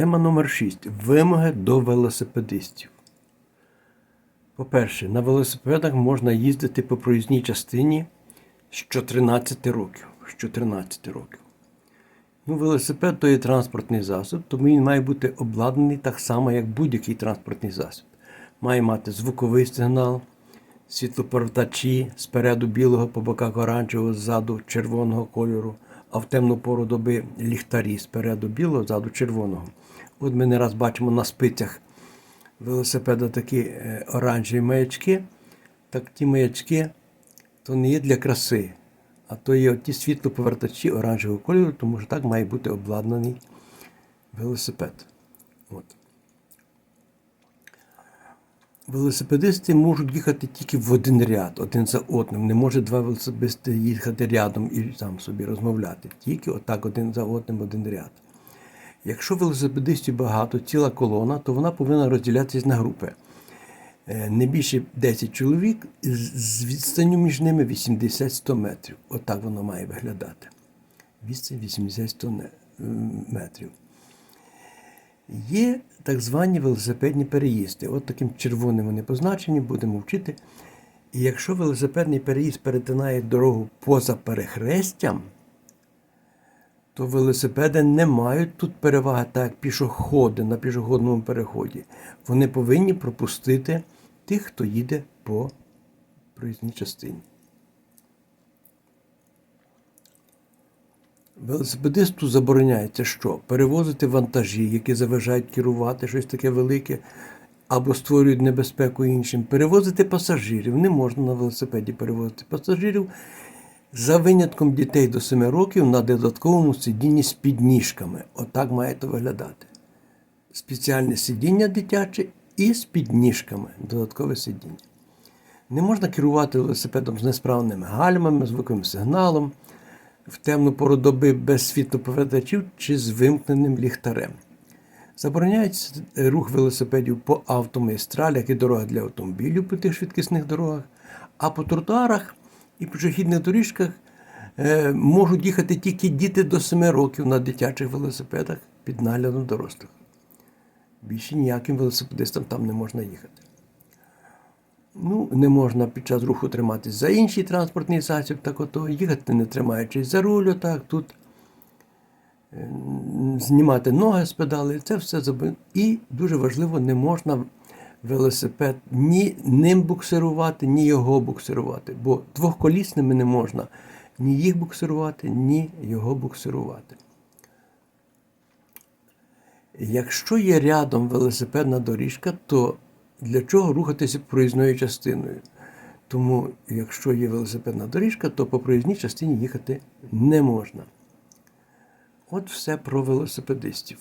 Тема номер 6. Вимоги до велосипедистів. По-перше, на велосипедах можна їздити по проїзній частині з 14 років. З 14 років. Ну, велосипед то є транспортний засіб, тому він має бути обладнаний так само, як будь-який транспортний засіб. Має мати звуковий сигнал, світлоповертачі спереду білого, по боках оранжевого, ззаду червоного кольору, а в темну пору доби ліхтарі спереду білого, ззаду червоного. От ми не раз бачимо на спицях велосипеда такі е, оранжеві маячки. Так ті маячки то не є для краси, а то є ті світлоповертачі оранжевого кольору, тому що так має бути обладнаний велосипед. От. Велосипедисти можуть їхати тільки в один ряд, один за одним. Не може два велосипедисти їхати рядом і там собі розмовляти. Тільки отак один за одним один ряд. Якщо велосипедистів багато, ціла колона, то вона повинна розділятися на групи. Е, Не більше 10 чоловік з відстанню між ними 80-100 метрів. Отак воно має виглядати. Відстань 80-100 метрів. Є так звані велосипедні переїзди. От таким червоним вони позначені, будемо вчити. І якщо велосипедний переїзд перетинає дорогу поза перехрестям, то велосипеди не мають тут переваги, так як пішоходи на пішохідному переході. Вони повинні пропустити тих, хто їде по проїзній частині. Велосипедисту забороняється що? Перевозити вантажі, які заважають керувати щось таке велике, або створюють небезпеку іншим. Перевозити пасажирів. Не можна на велосипеді перевозити пасажирів за винятком дітей до 7 років на додатковому сидінні з підніжками. Отак має то виглядати. Спеціальне сидіння дитяче і з підніжками. Додаткове сидіння. Не можна керувати велосипедом з несправними гальмами, звуковим сигналом, в темну пору доби без світлоповертачів чи з вимкненим ліхтарем. Забороняється рух велосипедів по автомагістралях і дорогах для автомобілів по тих швидкісних дорогах, а по тротуарах і пішохідних доріжках е, можуть їхати тільки діти до 7 років на дитячих велосипедах під наглядом дорослих. Більше ніяким велосипедистам там не можна їхати. Ну, не можна під час руху триматись за інший транспортний засіб, так ото їхати не тримаючись за руль, отак тут е, знімати ноги з педали, це все заборонено. І дуже важливо, не можна велосипед ні ним буксирувати, ні його буксирувати. Бо двохколісними не можна ні їх буксирувати, ні його буксирувати. Якщо є рядом велосипедна доріжка, то для чого рухатися проїзною частиною? Тому, якщо є велосипедна доріжка, то по проїзній частині їхати не можна. От все про велосипедистів.